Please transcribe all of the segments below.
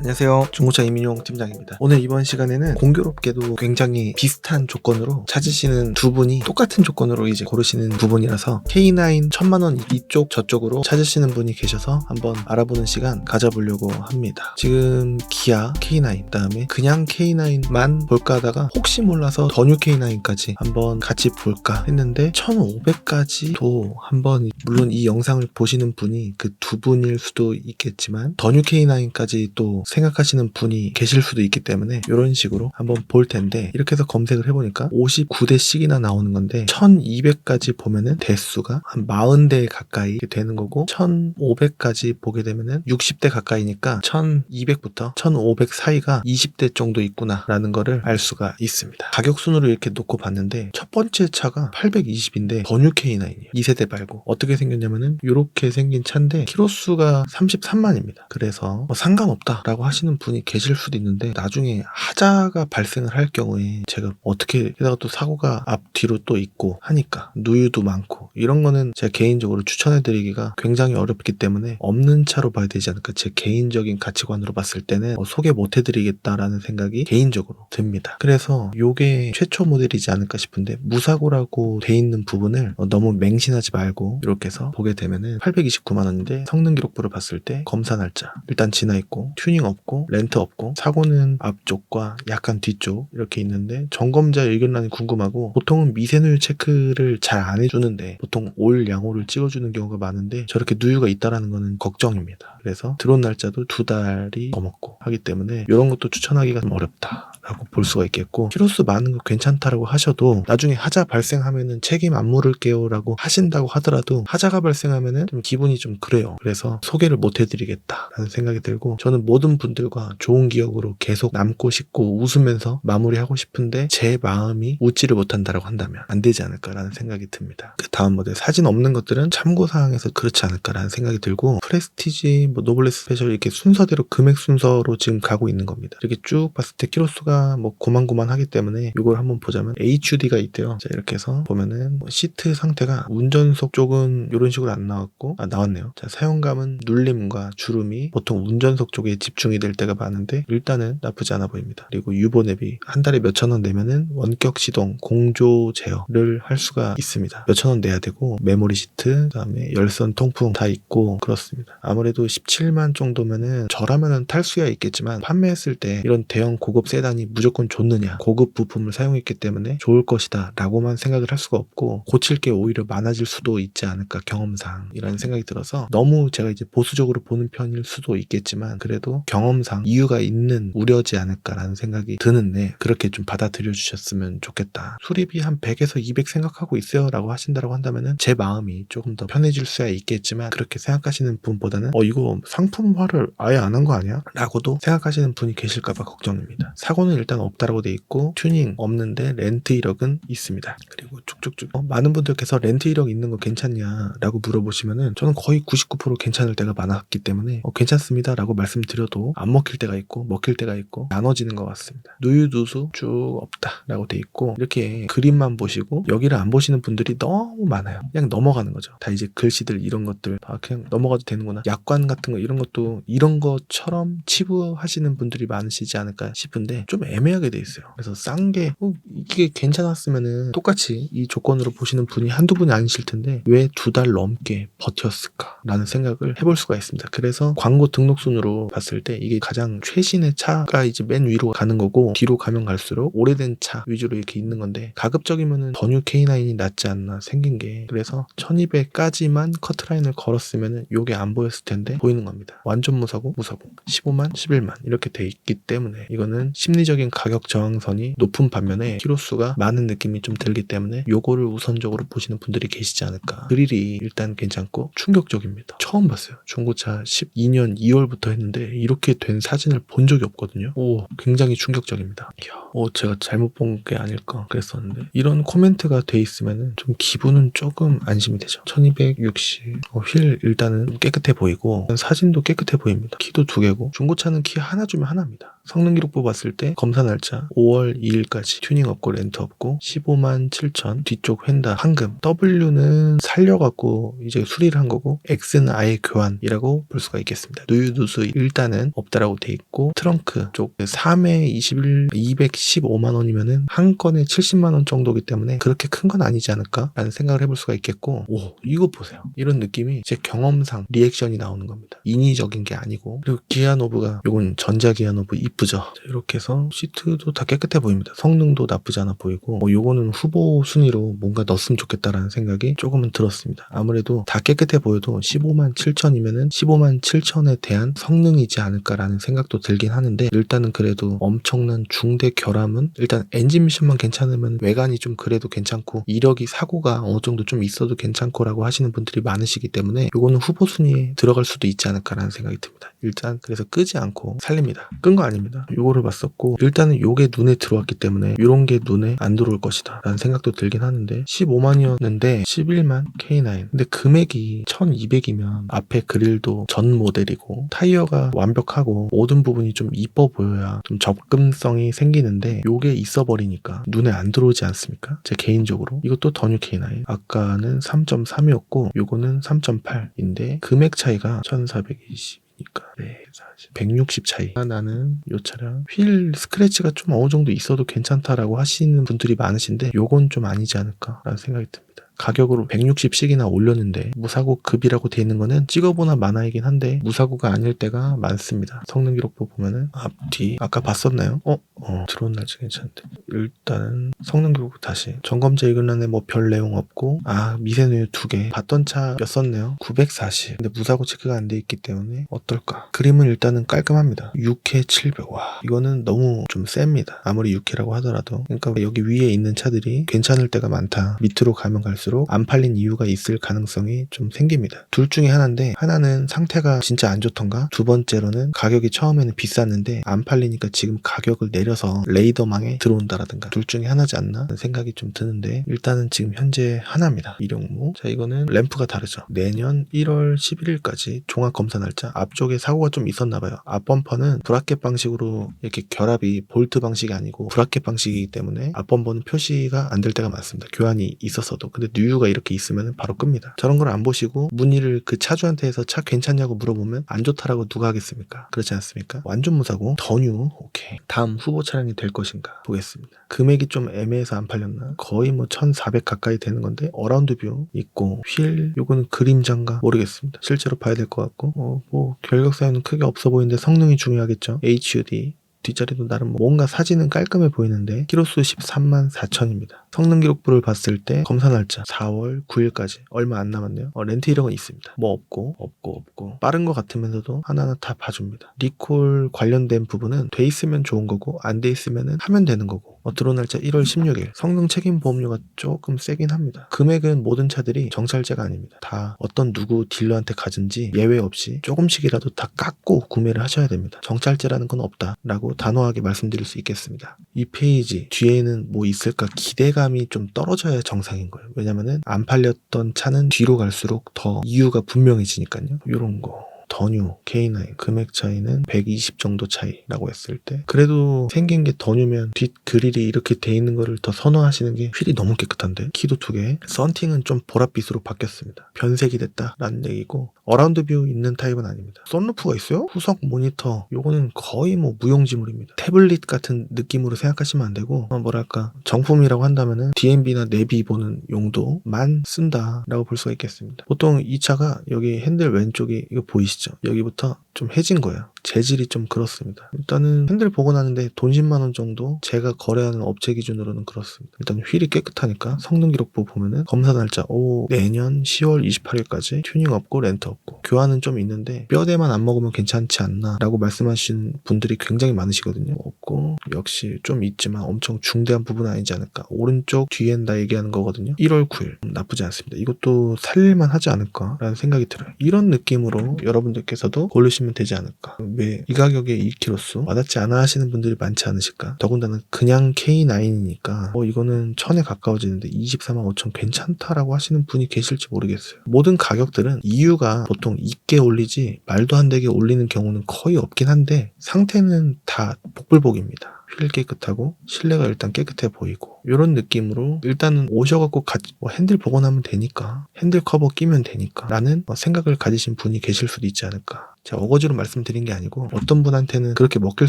안녕하세요. 중고차 이민용 팀장입니다. 오늘 이번 시간에는 공교롭게도 굉장히 비슷한 조건으로 찾으시는 두 분이 똑같은 조건으로 이제 고르시는 부분이라서 K9 천만원 이쪽 저쪽으로 찾으시는 분이 계셔서 한번 알아보는 시간 가져보려고 합니다. 지금 기아 K9 그다음에 그냥 K9만 볼까 하다가 혹시 몰라서 더 뉴 K9까지 한번 같이 볼까 했는데 1500까지도 한번 물론 이 영상을 보시는 분이 그 두 분일 수도 있겠지만 더 뉴 K9까지 또 생각하시는 분이 계실 수도 있기 때문에 이런 식으로 한번 볼 텐데 이렇게 해서 검색을 해보니까 59대씩이나 나오는 건데 1200까지 보면은 대수가 한 40대 가까이 되는 거고 1500까지 보게 되면은 60대 가까이니까 1200부터 1500 사이가 20대 정도 있구나 라는 거를 알 수가 있습니다. 가격 순으로 이렇게 놓고 봤는데 첫 번째 차가 820인데 더뉴 K9이에요. 2세대 말고. 어떻게 생겼냐면은 이렇게 생긴 차인데 키로수가 33만입니다. 그래서 뭐 상관없다 라고 하시는 분이 계실 수도 있는데 나중에 하자가 발생을 할 경우에 제가 어떻게 게다가 또 사고가 앞뒤로 또 있고 하니까 누유도 많고 이런 거는 제가 개인적으로 추천해 드리기가 굉장히 어렵기 때문에 없는 차로 봐야 되지 않을까. 제 개인적인 가치관으로 봤을 때는 어, 소개 못 해드리겠다라는 생각이 개인적으로 듭니다. 그래서 요게 최초 모델이지 않을까 싶은데 무사고라고 돼 있는 부분을 어, 너무 맹신하지 말고 이렇게 해서 보게 되면은 829만 원인데 성능 기록부를 봤을 때 검사 날짜 일단 지나 있고 튜닝 없고 렌트 없고 사고는 앞쪽과 약간 뒤쪽 이렇게 있는데 점검자 의견란이 궁금하고 보통은 미세누유 체크를 잘 안 해주는데 보통 올 양호를 찍어주는 경우가 많은데 저렇게 누유가 있다라는 거는 걱정입니다. 그래서 들어온 날짜도 두 달이 넘었고 하기 때문에 이런 것도 추천하기가 좀 어렵다. 라고 볼 수가 있겠고 키로수 많은 거 괜찮다라고 하셔도 나중에 하자 발생하면은 책임 안 물을게요 라고 하신다고 하더라도 하자가 발생하면은 좀 기분이 좀 그래요. 그래서 소개를 못 해드리겠다 라는 생각이 들고 저는 모든 분들과 좋은 기억으로 계속 남고 싶고 웃으면서 마무리하고 싶은데 제 마음이 웃지를 못한다라고 한다면 안 되지 않을까라는 생각이 듭니다. 그 다음 모델 사진 없는 것들은 참고사항에서 그렇지 않을까라는 생각이 들고 프레스티지 뭐 노블레스 스페셜 이렇게 순서대로 금액 순서로 지금 가고 있는 겁니다. 이렇게 쭉 봤을 때 키로수가 뭐 고만고만하기 때문에 이걸 한번 보자면 HUD가 있대요. 자 이렇게 해서 보면은 뭐 시트 상태가 운전석 쪽은 이런 식으로 안 나왔고 아 나왔네요. 자 사용감은 눌림과 주름이 보통 운전석 쪽에 집중이 될 때가 많은데 일단은 나쁘지 않아 보입니다. 그리고 유보 앱이 한 달에 몇천 원 내면은 원격 시동, 공조 제어를 할 수가 있습니다. 몇천 원 내야 되고 메모리 시트, 그다음에 열선 통풍 다 있고 그렇습니다. 아무래도 17만 정도면은 저라면은 탈 수야 있겠지만 판매했을 때 이런 대형 고급 세단이 무조건 좋느냐. 고급 부품을 사용했기 때문에 좋을 것이다 라고만 생각을 할 수가 없고 고칠 게 오히려 많아질 수도 있지 않을까 경험상 이라는 생각이 들어서 너무 제가 이제 보수적으로 보는 편일 수도 있겠지만 그래도 경험상 이유가 있는 우려지 않을까라는 생각이 드는데 그렇게 좀 받아들여 주셨으면 좋겠다. 수리비 한 100에서 200 생각하고 있어요 라고 하신다고 한다면은 제 마음이 조금 더 편해질 수야 있겠지만 그렇게 생각하시는 분보다는 어 이거 상품화를 아예 안 한 거 아니야? 라고도 생각하시는 분이 계실까봐 걱정입니다. 사고는 일단 없다라고 돼 있고 튜닝 없는데 렌트 이력은 있습니다. 그리고 쭉쭉쭉 어, 많은 분들께서 렌트 이력 있는 거 괜찮냐라고 물어보시면은 저는 거의 99% 괜찮을 때가 많았기 때문에 어, 괜찮습니다라고 말씀드려도 안 먹힐 때가 있고 먹힐 때가 있고 나눠지는 것 같습니다. 누유 누수 쭉 없다라고 돼 있고 이렇게 그림만 보시고 여기를 안 보시는 분들이 너무 많아요. 그냥 넘어가는 거죠. 다 이제 글씨들 이런 것들 다 그냥 넘어가도 되는구나. 약관 같은 거 이런 것도 이런 것처럼 치부하시는 분들이 많으시지 않을까 싶은데 좀 애매하게 돼 있어요. 그래서 싼게 어, 이게 괜찮았으면은 똑같이 이 조건으로 보시는 분이 한두 분이 아니실 텐데 왜 두 달 넘게 버텼을까라는 생각을 해볼 수가 있습니다. 그래서 광고 등록 순으로 봤을 때 이게 가장 최신의 차가 이제 맨 위로 가는 거고 뒤로 가면 갈수록 오래된 차 위주로 이렇게 있는 건데 가급적이면은 더뉴 K9이 낫지 않나 생긴 게 그래서 1200까지만 커트라인을 걸었으면은 요게 안 보였을 텐데 보이는 겁니다. 완전 무사고 무사고 15만 11만 이렇게 돼 있기 때문에 이거는 심리적 인 가격 저항선이 높은 반면에 키로수가 많은 느낌이 좀 들기 때문에 요거를 우선적으로 보시는 분들이 계시지 않을까. 그릴이 일단 괜찮고 충격적입니다. 처음 봤어요. 중고차 12년 2월부터 했는데 이렇게 된 사진을 본 적이 없거든요. 오, 굉장히 충격적입니다. 이야, 오, 제가 잘못 본 게 아닐까 그랬었는데 이런 코멘트가 돼 있으면은 좀 기분은 조금 안심이 되죠. 1260. 어, 휠 일단은 깨끗해 보이고 사진도 깨끗해 보입니다. 키도 두 개고 중고차는 키 하나 주면 하나입니다. 성능 기록부 봤을 때 검사 날짜 5월 2일까지 튜닝 없고 렌트 없고 15만 7천 뒤쪽 휀다 황금 W는 살려갖고 이제 수리를 한 거고 X는 아예 교환이라고 볼 수가 있겠습니다. 누유 누수 일단은 없다라고 돼 있고 트렁크 쪽 3회 21 215만 원이면은 한 건에 70만 원 정도기 때문에 그렇게 큰 건 아니지 않을까라는 생각을 해볼 수가 있겠고 오 이거 보세요. 이런 느낌이 제 경험상 리액션이 나오는 겁니다. 인위적인 게 아니고 그리고 기아 노브가 요건 전자 기아 노브 이쁘죠. 자, 이렇게 해서 시트도 다 깨끗해 보입니다. 성능도 나쁘지 않아 보이고 뭐 요거는 후보 순위로 뭔가 넣었으면 좋겠다라는 생각이 조금은 들었습니다. 아무래도 다 깨끗해 보여도 15만 7천이면은 15만 7천에 대한 성능이지 않을까라는 생각도 들긴 하는데 일단은 그래도 엄청난 중대 결함은 일단 엔진 미션만 괜찮으면 외관이 좀 그래도 괜찮고 이력이 사고가 어느 정도 좀 있어도 괜찮고라고 하시는 분들이 많으시기 때문에 요거는 후보 순위에 들어갈 수도 있지 않을까라는 생각이 듭니다. 일단 그래서 끄지 않고 살립니다. 끈 거 아닙니다. 요거를 봤었고 일단은 요게 눈에 들어왔기 때문에 요런 게 눈에 안 들어올 것이다. 라는 생각도 들긴 하는데 15만이었는데 11만 K9 근데 금액이 1200이면 앞에 그릴도 전 모델이고 타이어가 완벽하고 모든 부분이 좀 이뻐 보여야 좀 접근성이 생기는데 요게 있어 버리니까 눈에 안 들어오지 않습니까? 제 개인적으로. 이것도 더뉴 K9 아까는 3.3이었고 요거는 3.8인데 금액 차이가 1420 니까 네, 40, 160 차이. 아, 나는 요 차량 휠 스크래치가 좀 어느 정도 있어도 괜찮다라고 하시는 분들이 많으신데 요건 좀 아니지 않을까라는 생각이 듭니다. 가격으로 160씩이나 올렸는데 무사고 급이라고 돼 있는 거는 찍어보나 마나이긴 한데 무사고가 아닐 때가 많습니다. 성능 기록부 보면은 앞뒤 아까 봤었나요? 어? 어 들어온 날짜 괜찮은데. 일단은 성능 기록부 다시. 점검자 이글란에 뭐 별 내용 없고 아 미세누유 두 개. 봤던 차였었네요? 940 근데 무사고 체크가 안 돼 있기 때문에 어떨까? 그림은 일단은 깔끔합니다. 6회 700 와 이거는 너무 좀 셉니다. 아무리 6회라고 하더라도. 그러니까 여기 위에 있는 차들이 괜찮을 때가 많다. 밑으로 가면 갈수록 안 팔린 이유가 있을 가능성이 좀 생깁니다. 둘 중에 하나인데 하나는 상태가 진짜 안 좋던가 두 번째로는 가격이 처음에는 비쌌는데 안 팔리니까 지금 가격을 내려서 레이더망에 들어온다라든가 둘 중에 하나지 않나 생각이 좀 드는데 일단은 지금 현재 하나입니다 이룡무. 자 이거는 램프가 다르죠. 내년 1월 11일까지 종합 검사 날짜 앞쪽에 사고가 좀 있었나 봐요. 앞 범퍼는 브라켓 방식으로 이렇게 결합이 볼트 방식이 아니고 브라켓 방식이기 때문에 앞 범퍼는 표시가 안 될 때가 많습니다. 교환이 있었어도. 근데 뉴유가 이렇게 있으면 바로 끕니다. 저런 걸 안 보시고 문의를 그 차주한테 해서 차 괜찮냐고 물어보면 안 좋다라고 누가 하겠습니까? 그렇지 않습니까? 완전 무사고? 더뉴? 오케이. 다음 후보 차량이 될 것인가 보겠습니다. 금액이 좀 애매해서 안 팔렸나? 거의 뭐 1400 가까이 되는 건데 어라운드 뷰 있고 휠? 요거는 그림장가? 모르겠습니다. 실제로 봐야 될 것 같고 어, 뭐 결격 사유는 크게 없어 보이는데 성능이 중요하겠죠. HUD 뒷자리도 나름 뭐 뭔가 사진은 깔끔해 보이는데 키로수 13만 4천입니다. 성능 기록부를 봤을 때 검사 날짜 4월 9일까지 얼마 안 남았네요. 어, 렌트 이력은 있습니다. 뭐 없고 없고 없고 빠른 것 같으면서도 하나하나 다 봐줍니다. 리콜 관련된 부분은 돼 있으면 좋은 거고 안 돼 있으면 하면 되는 거고 어, 들어온 날짜 1월 16일 성능 책임 보험료가 조금 세긴 합니다. 금액은 모든 차들이 정찰제가 아닙니다. 다 어떤 누구 딜러한테 가든지 예외 없이 조금씩이라도 다 깎고 구매를 하셔야 됩니다. 정찰제라는 건 없다라고 단호하게 말씀드릴 수 있겠습니다. 이 페이지 뒤에는 뭐 있을까 기대감이 좀 떨어져야 정상인 거예요. 왜냐면은 안 팔렸던 차는 뒤로 갈수록 더 이유가 분명해지니까요. 이런 거. 더뉴 K9 금액 차이는 120 정도 차이라고 했을 때 그래도 생긴 게 더뉴면 뒷 그릴이 이렇게 돼 있는 거를 더 선호하시는 게 휠이 너무 깨끗한데? 키도 두 개. 썬팅은 좀 보랏빛으로 바뀌었습니다. 변색이 됐다라는 얘기고 어라운드 뷰 있는 타입은 아닙니다 썬루프가 있어요? 후석 모니터 요거는 거의 뭐 무용지물입니다 태블릿 같은 느낌으로 생각하시면 안 되고 어, 뭐랄까 정품이라고 한다면은 DMB나 내비 보는 용도만 쓴다라고 볼 수가 있겠습니다 보통 이 차가 여기 핸들 왼쪽이 이거 보이시죠? 여기부터 좀 해진 거예요. 재질이 좀 그렇습니다. 일단은 핸들 보고 나는데 돈 10만 원 정도 제가 거래하는 업체 기준으로는 그렇습니다. 일단 휠이 깨끗하니까 성능 기록부 보면은 검사 날짜 오 내년 10월 28일까지 튜닝 없고 렌트 없고 교환은 좀 있는데 뼈대만 안 먹으면 괜찮지 않나라고 말씀하시는 분들이 굉장히 많으시거든요. 없고 역시 좀 있지만 엄청 중대한 부분은 아니지 않을까. 오른쪽 뒤엔 다 얘기하는 거거든요. 1월 9일 음, 나쁘지 않습니다. 이것도 살릴만 하지 않을까라는 생각이 들어요. 이런 느낌으로 여러분들께서도 고르시면 되지 않을까. 왜 이 가격에 2키로수 와닿지 않아 하시는 분들이 많지 않으실까? 더군다나 그냥 K9이니까 어 이거는 천에 가까워지는데 24만 5천 괜찮다라고 하시는 분이 계실지 모르겠어요. 모든 가격들은 이유가 보통 있게 올리지 말도 안 되게 올리는 경우는 거의 없긴 한데 상태는 다 복불복입니다. 휠 깨끗하고 실내가 일단 깨끗해 보이고 이런 느낌으로 일단은 오셔갖고 가- 뭐 핸들 복원하면 되니까 핸들 커버 끼면 되니까 라는 뭐 생각을 가지신 분이 계실 수도 있지 않을까 제가 어거지로 말씀드린 게 아니고 어떤 분한테는 그렇게 먹힐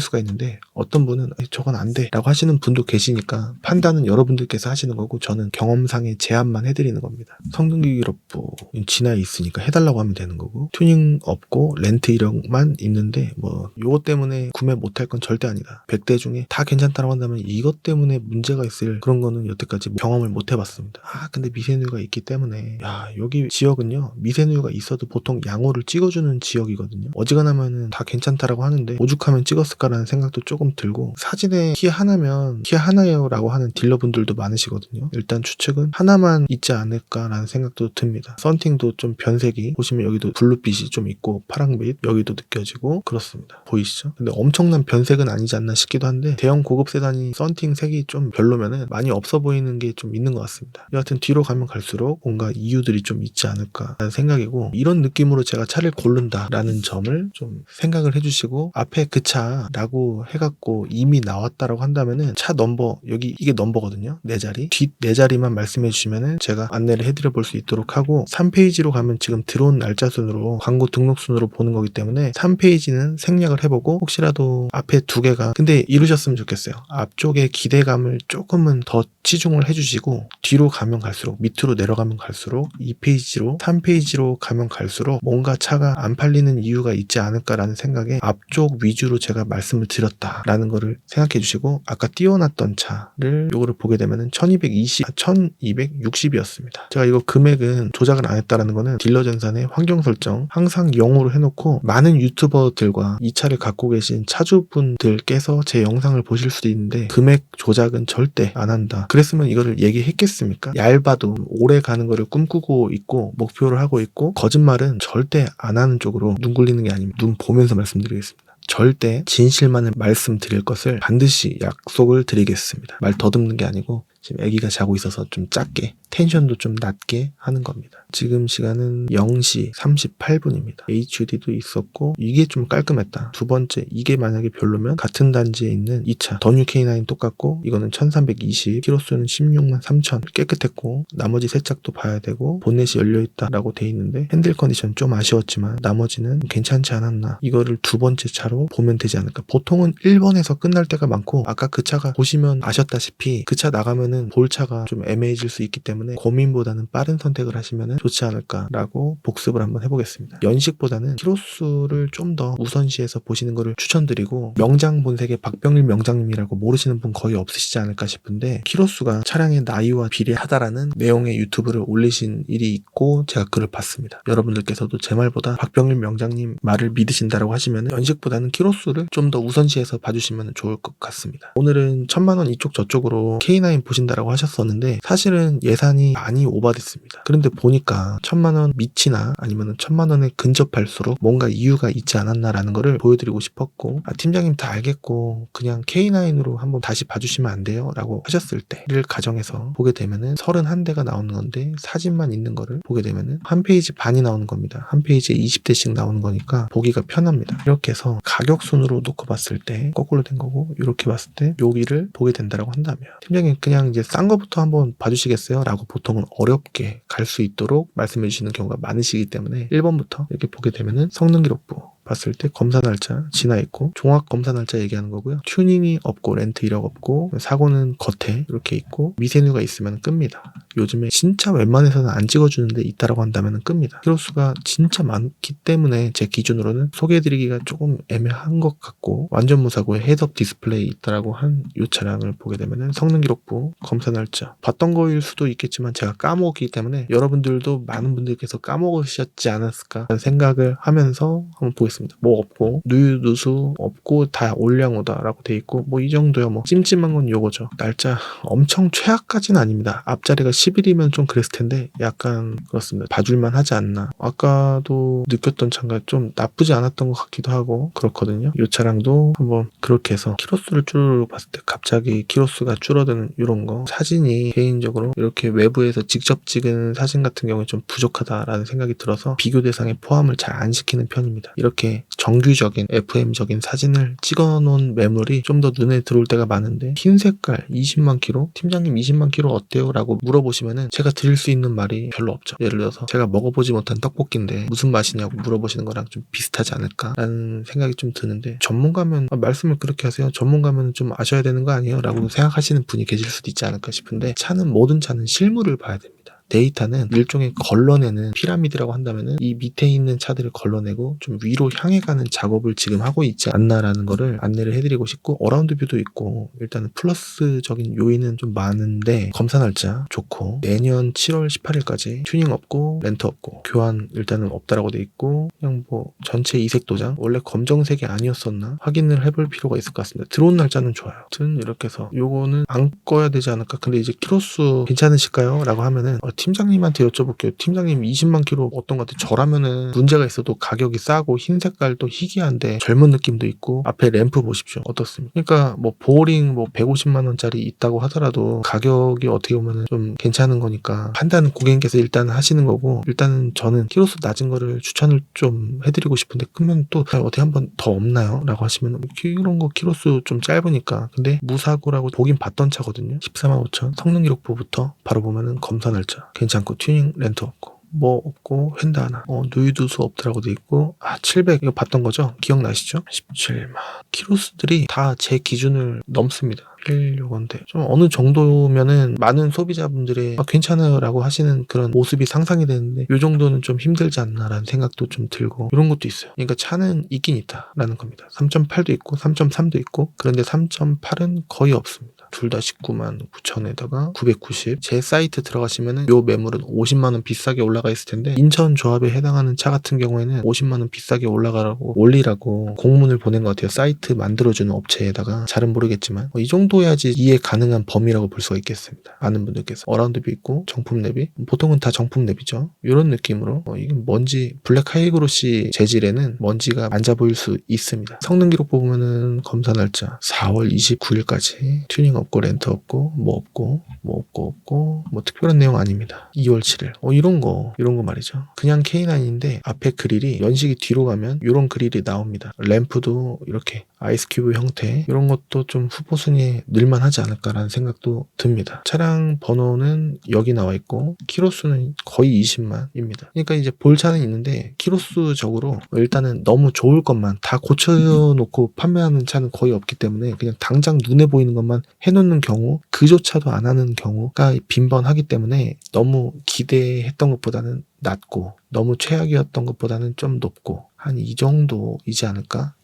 수가 있는데 어떤 분은 "저건 안 돼 라고 하시는 분도 계시니까 판단은 여러분들께서 하시는 거고 저는 경험상의 제안만 해드리는 겁니다. 성능기 기록부 진화에 있으니까 해달라고 하면 되는 거고 튜닝 없고 렌트 이력만 있는데 뭐 요것 때문에 구매 못할 건 절대 아니다. 100대 중에 다 괜찮다고 한다면 이것 때문에 문제가 있을 그런 거는 여태까지 경험을 못 해봤습니다. 아 근데 미세누유가 있기 때문에. 야 여기 지역은요. 미세누유가 있어도 보통 양호를 찍어주는 지역이거든요 어지간하면은 다 괜찮다라고 하는데 오죽하면 찍었을까라는 생각도 조금 들고 사진에 키아 하나면 키아 하나예요 라고 하는 딜러분들도 많으시거든요. 일단 추측은 하나만 있지 않을까라는 생각도 듭니다. 썬팅도 좀 변색이 보시면 여기도 블루빛이 좀 있고 파랑빛 여기도 느껴지고 그렇습니다. 보이시죠? 근데 엄청난 변색은 아니지 않나 싶기도 한데 대형 고급 세단이 썬팅 색이 좀 별로면은 많이 없어 보이는 게 좀 있는 것 같습니다. 여하튼 뒤로 가면 갈수록 뭔가 이유들이 좀 있지 않을까라는 생각이고 이런 느낌으로 제가 차를 고른다라는 점을 좀 생각을 해주시고 앞에 그 차라고 해갖고 이미 나왔다라고 한다면은 차 넘버 여기 이게 넘버거든요. 네 자리. 뒷 네 자리만 말씀해 주시면은 제가 안내를 해드려 볼 수 있도록 하고 3페이지로 가면 지금 들어온 날짜 순으로 광고 등록 순으로 보는 거기 때문에 3페이지는 생략을 해보고 혹시라도 앞에 두 개가 근데 이루셨으면 좋겠어요. 앞쪽에 기대감을 조금은 더 치중을 해주시고 뒤로 가면 갈수록 밑으로 내려가면 갈수록 2페이지로 3페이지로 가면 갈수록 뭔가 차가 안 팔리는 이유 가 있지 않을까라는 생각에 앞쪽 위주로 제가 말씀을 드렸다라는 거를 생각해 주시고 아까 띄워놨던 차를 요거를 보게 되면은 1220, 1260이었습니다. 제가 이거 금액은 조작을 안 했다라는 거는 딜러 전산의 환경 설정 항상 0으로 해놓고 많은 유튜버들과 이 차를 갖고 계신 차주분들께서 제 영상을 보실 수도 있는데 금액 조작은 절대 안 한다. 그랬으면 이거를 얘기했겠습니까? 얇아도 오래 가는 거를 꿈꾸고 있고 목표를 하고 있고 거짓말은 절대 안 하는 쪽으로 눈 굴리 는 게 아닙니다. 눈 보면서 말씀드리겠습니다. 절대 진실만을 말씀드릴 것을 반드시 약속을 드리겠습니다. 말 더듬는 게 아니고 지금 아기가 자고 있어서 좀 작게 텐션도 좀 낮게 하는 겁니다. 지금 시간은 0시 38분입니다. HUD도 있었고 이게 좀 깔끔했다. 두 번째 이게 만약에 별로면 같은 단지에 있는 2차 더뉴 K9 똑같고 이거는 1320 키로수는 16만 3천 깨끗했고 나머지 세 짝도 봐야 되고 본넷이 열려있다 라고 돼 있는데 핸들 컨디션 좀 아쉬웠지만 나머지는 괜찮지 않았나 이거를 두 번째 차로 보면 되지 않을까 보통은 1번에서 끝날 때가 많고 아까 그 차가 보시면 아셨다시피 그 차 나가면 은볼 차가 좀 애매해질 수 있기 때문에 고민보다는 빠른 선택을 하시면 좋지 않을까라고 복습을 한번 해보겠습니다 연식보다는 키로수를 좀 더 우선시해서 보시는 것을 추천드리고 명장 본색의 박병일 명장님이라고 모르시는 분 거의 없으시지 않을까 싶은데 키로수가 차량의 나이와 비례하다라는 내용의 유튜브를 올리신 일이 있고 제가 글을 봤습니다. 여러분들께서도 제 말보다 박병일 명장님 말을 믿으신다라고 하시면 연식보다는 키로수를 좀 더 우선시해서 봐주시면 좋을 것 같습니다. 오늘은 천만 원 이쪽 저쪽으로 K9 보 신다라고 하셨었는데 사실은 예산이 많이 오버됐습니다. 그런데 보니까 천만 원 밑이나 아니면 천만 원에 근접할수록 뭔가 이유가 있지 않았나라는 거를 보여드리고 싶었고 아, 팀장님 다 알겠고 그냥 K9으로 한번 다시 봐주시면 안 돼요? 라고 하셨을 때를 가정해서 보게 되면은 31대가 나오는 건데 사진만 있는 거를 보게 되면은 한 페이지 반이 나오는 겁니다. 한 페이지에 20대씩 나오는 거니까 보기가 편합니다. 이렇게 해서 가격 순으로 놓고 봤을 때 거꾸로 된 거고 이렇게 봤을 때 여기를 보게 된다라고 한다면 팀장님 그냥 이제 싼 거부터 한번 봐주시겠어요? 라고 보통은 어렵게 갈 수 있도록 말씀해 주시는 경우가 많으시기 때문에 1번부터 이렇게 보게 되면은 성능 기록부 봤을 때 검사 날짜 지나 있고 종합 검사 날짜 얘기하는 거고요. 튜닝이 없고 렌트 이력 없고 사고는 겉에 이렇게 있고 미세누가 있으면 끕니다. 요즘에 진짜 웬만해서는 안 찍어주는데 있다라고 한다면 끕니다. 키로수가 진짜 많기 때문에 제 기준으로는 소개해드리기가 조금 애매한 것 같고 완전 무사고에 헤드업 디스플레이 있다라고 한이 차량을 보게 되면은 성능 기록부 검사 날짜 봤던 거일 수도 있겠지만 제가 까먹었기 때문에 여러분들도 많은 분들께서 까먹으셨지 않았을까 생각을 하면서 한번 보겠습니다. 있습니다. 뭐 없고 누유 누수 없고 다 올량호다라고 돼 있고 뭐 이 정도야 뭐 찜찜한 건 요거죠. 날짜 엄청 최악까지는 아닙니다. 앞자리가 10일이면 좀 그랬을 텐데 약간 그렇습니다. 봐줄만 하지 않나. 아까도 느꼈던 차가 좀 나쁘지 않았던 것 같기도 하고 그렇거든요. 이 차량도 한번 그렇게 해서 키로수를 쭉 봤을 때 갑자기 키로수가 줄어드는 이런 거 사진이 개인적으로 이렇게 외부에서 직접 찍은 사진 같은 경우에 좀 부족하다라는 생각이 들어서 비교 대상에 포함을 잘 안 시키는 편입니다. 이렇게 정규적인 FM적인 사진을 찍어 놓은 매물이 좀 더 눈에 들어올 때가 많은데 흰 색깔 20만 킬로 팀장님 20만 킬로 어때요? 라고 물어보시면은 제가 드릴 수 있는 말이 별로 없죠. 예를 들어서 제가 먹어보지 못한 떡볶이인데 무슨 맛이냐고 물어보시는 거랑 좀 비슷하지 않을까라는 생각이 좀 드는데 전문가면 아, 말씀을 그렇게 하세요. 전문가면 좀 아셔야 되는 거 아니에요? 라고 생각하시는 분이 계실 수도 있지 않을까 싶은데 차는 모든 차는 실물을 봐야 됩니다. 데이터는 일종의 걸러내는 피라미드라고 한다면은 이 밑에 있는 차들을 걸러내고 좀 위로 향해 가는 작업을 지금 하고 있지 않나라는 거를 안내를 해드리고 싶고 어라운드 뷰도 있고 일단은 플러스적인 요인은 좀 많은데 검사 날짜 좋고 내년 7월 18일까지 튜닝 없고 렌트 없고 교환 일단은 없다라고 돼 있고 그냥 뭐 전체 이색 도장 원래 검정색이 아니었었나 확인을 해볼 필요가 있을 것 같습니다. 들어온 날짜는 좋아요. 아무튼 이렇게 해서 요거는 안 꺼야 되지 않을까. 근데 이제 키로수 괜찮으실까요? 라고 하면은 어, 팀장님한테 여쭤볼게요. 팀장님 20만 킬로 어떤 것 같아요? 저라면은 문제가 있어도 가격이 싸고 흰 색깔도 희귀한데 젊은 느낌도 있고 앞에 램프 보십시오. 어떻습니까? 그러니까 뭐 보링 뭐 150만 원짜리 있다고 하더라도 가격이 어떻게 보면 좀 괜찮은 거니까 판단 고객님께서 일단 하시는 거고 일단은 저는 키로수 낮은 거를 추천을 좀 해드리고 싶은데 그러면 또 어디 한번 더 없나요? 라고 하시면 이런 거 키로수 좀 짧으니까 근데 무사고라고 보긴 봤던 차거든요. 14만 5천 성능 기록부부터 바로 보면은 검사 날짜 괜찮고 튜닝 렌트 없고 뭐 없고 휀드 하나. 어, 누이두수 없더라고 돼 있고. 아 700 이거 봤던 거죠? 기억나시죠? 17만. 키로수들이 다 제 기준을 넘습니다. 1 요건데 좀 어느 정도면은 많은 소비자분들의 아, 괜찮아요라고 하시는 그런 모습이 상상이 되는데 요 정도는 좀 힘들지 않나라는 생각도 좀 들고 이런 것도 있어요. 그러니까 차는 있긴 있다라는 겁니다. 3.8도 있고 3.3도 있고 그런데 3.8은 거의 없습니다 둘 다 19만 9천에다가 990. 제 사이트 들어가시면은 요 매물은 50만 원 비싸게 올라가 있을 텐데 인천 조합에 해당하는 차 같은 경우에는 50만 원 비싸게 올라가라고 올리라고 공문을 보낸 것 같아요. 사이트 만들어주는 업체에다가 잘은 모르겠지만 뭐 이 정도야지 이해 가능한 범위라고 볼 수가 있겠습니다. 많은 분들께서 어라운드 비 있고 정품 랩이 보통은 다 정품 랩이죠. 이런 느낌으로 어, 이게 먼지 블랙 하이그로시 재질에는 먼지가 앉아 보일 수 있습니다. 성능 기록 보면은 검사 날짜 4월 29일까지 튜닝 없고 렌트 없고 뭐 없고 뭐 없고 없고 뭐 특별한 내용 아닙니다. 2월 7일. 어 이런 거 이런 거 말이죠. 그냥 K9인데 앞에 그릴이 연식이 뒤로 가면 이런 그릴이 나옵니다. 램프도 이렇게 아이스 큐브 형태 이런 것도 좀 후보 순위에 늘만하지 않을까라는 생각도 듭니다. 차량 번호는 여기 나와 있고 키로수는 거의 20만입니다. 그러니까 이제 볼 차는 있는데 키로수적으로 일단은 너무 좋을 것만 다 고쳐놓고 판매하는 차는 거의 없기 때문에 그냥 당장 눈에 보이는 것만 해 놓는 경우 그조차도 안 하는 경우가 빈번하기 때문에 너무 기대했던 것보다는 낮고 너무 최악이었던 것보다는 좀 높고 한 이 정도이지 않을까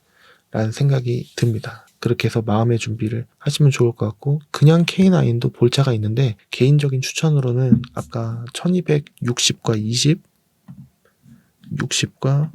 라는 생각이 듭니다. 그렇게 해서 마음의 준비를 하시면 좋을 것 같고 그냥 K9도 볼차가 있는데 개인적인 추천으로는 아까 1260과 20 60과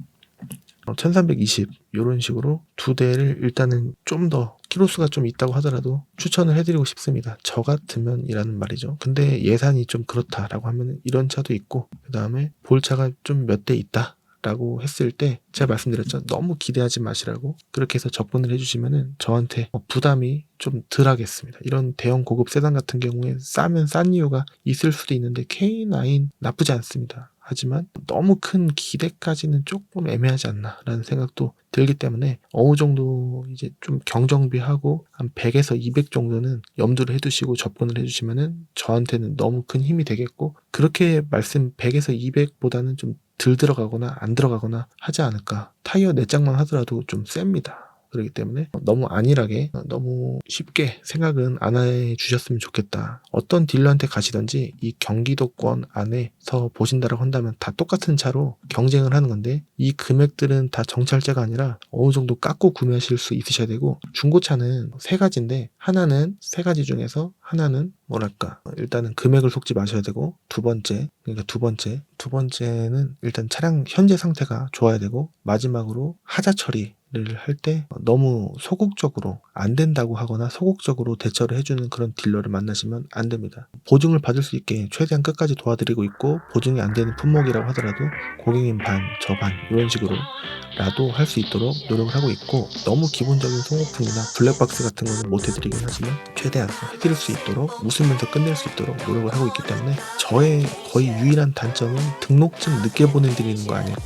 1320 이런 식으로 두 대를 일단은 좀 더 키로수가 좀 있다고 하더라도 추천을 해드리고 싶습니다. 저 같으면이라는 말이죠. 근데 예산이 좀 그렇다라고 하면 이런 차도 있고 그 다음에 볼차가 좀 몇 대 있다. 라고 했을 때 제가 말씀드렸죠. 너무 기대하지 마시라고 그렇게 해서 접근을 해주시면은 저한테 어, 부담이 좀 덜 하겠습니다. 이런 대형 고급 세단 같은 경우에 싸면 싼 이유가 있을 수도 있는데 K9 나쁘지 않습니다. 하지만 너무 큰 기대까지는 조금 애매하지 않나라는 생각도 들기 때문에 어느 정도 이제 좀 경정비하고 한 100에서 200 정도는 염두를 해두시고 접근을 해주시면은 저한테는 너무 큰 힘이 되겠고 그렇게 말씀 100에서 200보다는 좀 덜 들어가거나 안 들어가거나 하지 않을까 타이어 내장만 하더라도 좀 셉니다. 그렇기 때문에 너무 안일하게 너무 쉽게 생각은 안 해 주셨으면 좋겠다. 어떤 딜러한테 가시던지 이 경기도권 안에서 보신다라고 한다면 다 똑같은 차로 경쟁을 하는 건데 이 금액들은 다 정찰제가 아니라 어느 정도 깎고 구매하실 수 있으셔야 되고 중고차는 세 가지인데 하나는 세 가지 중에서 하나는 뭐랄까 일단은 금액을 속지 마셔야 되고 두 번째 그러니까 두 번째 두 번째는 일단 차량 현재 상태가 좋아야 되고 마지막으로 하자 처리를 할 때 너무 소극적으로 안 된다고 하거나 소극적으로 대처를 해주는 그런 딜러를 만나시면 안 됩니다. 보증을 받을 수 있게 최대한 끝까지 도와드리고 있고 보증이 안 되는 품목이라고 하더라도 고객님 반, 저 반 이런 식으로 라도 할 수 있도록 노력을 하고 있고 너무 기본적인 소모품이나 블랙박스 같은 거는 못 해드리긴 하지만 최대한 해드릴 수 있도록 웃으면서 끝낼 수 있도록 노력을 하고 있기 때문에 저의 거의 유일한 단점은 등록증 늦게 보내드리는 거 아닐까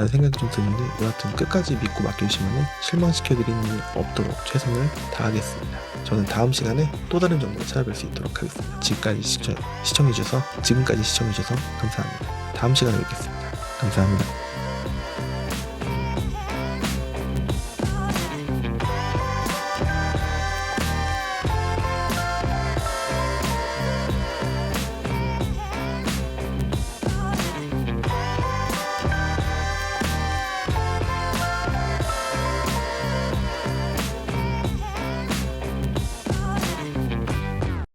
라는 생각이 좀 드는데 여하튼 끝까지 믿고 맡겨주시면 실망시켜드리는 일 없도록 최선을 다하겠습니다. 저는 다음 시간에 또 다른 정보로 찾아뵐 수 있도록 하겠습니다. 지금까지 시청, 시청해주셔서 지금까지 시청해주셔서 감사합니다. 다음 시간에 뵙겠습니다. 감사합니다.